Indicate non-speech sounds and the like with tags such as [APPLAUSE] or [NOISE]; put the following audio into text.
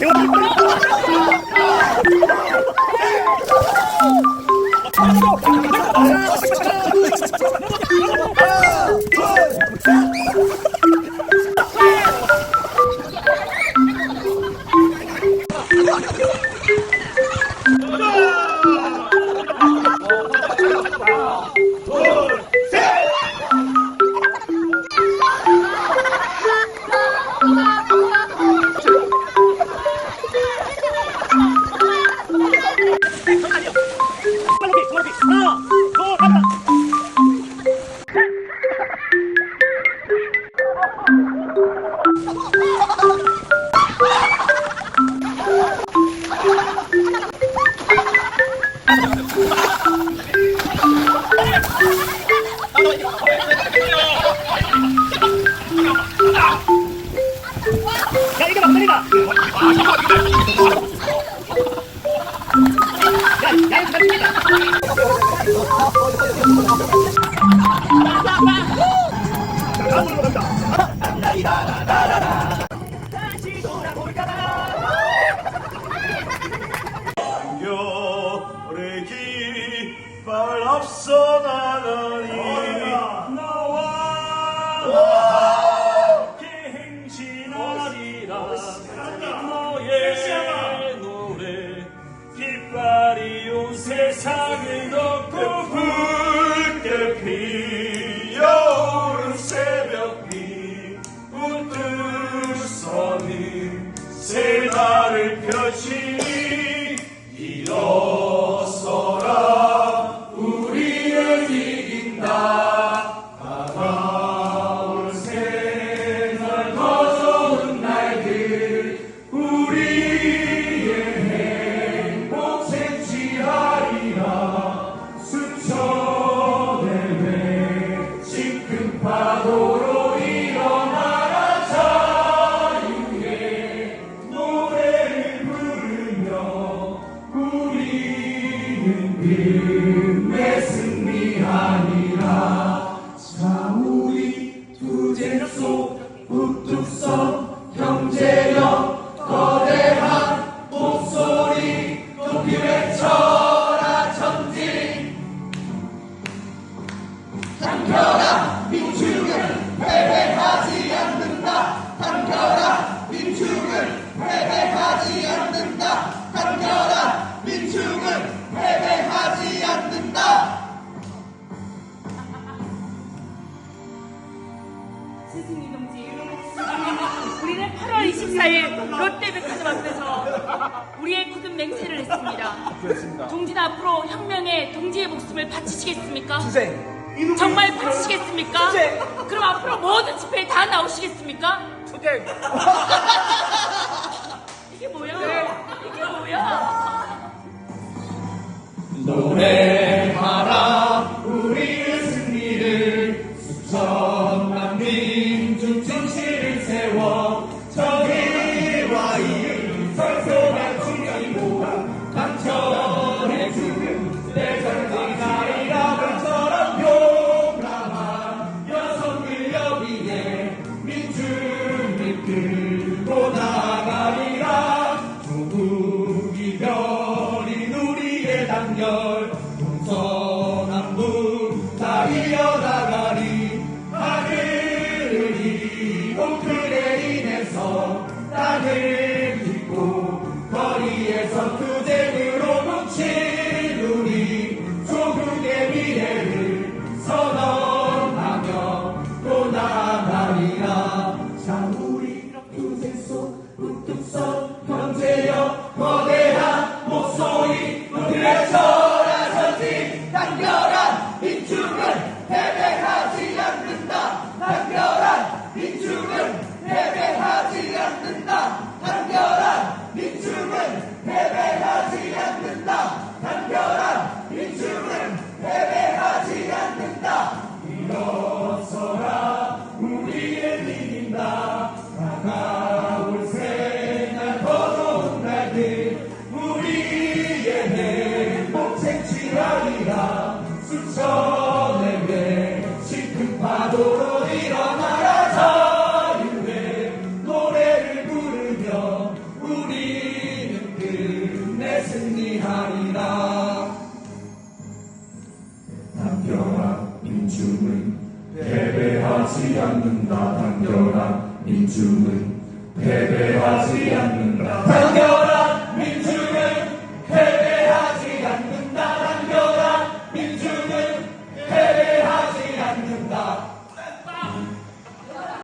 Eu 야 이거 막걸리다. 야, 야 이거 막걸리다. peace. Yahweh. 우리는 8월 24일 롯데백화점 앞에서 우리의 굳은 맹세를 했습니다. 그렇습니다. 동지는 앞으로 혁명의 동지의 목숨을 바치시겠습니까? 투쟁! 정말 바치시겠습니까? 투쟁! 그럼 앞으로 모든 집회에 다 나오시겠습니까? 투쟁! [LAUGHS] Tuesday. Yeah. 패배하지 않는다. 당겨라 민중은 패배하지 않는다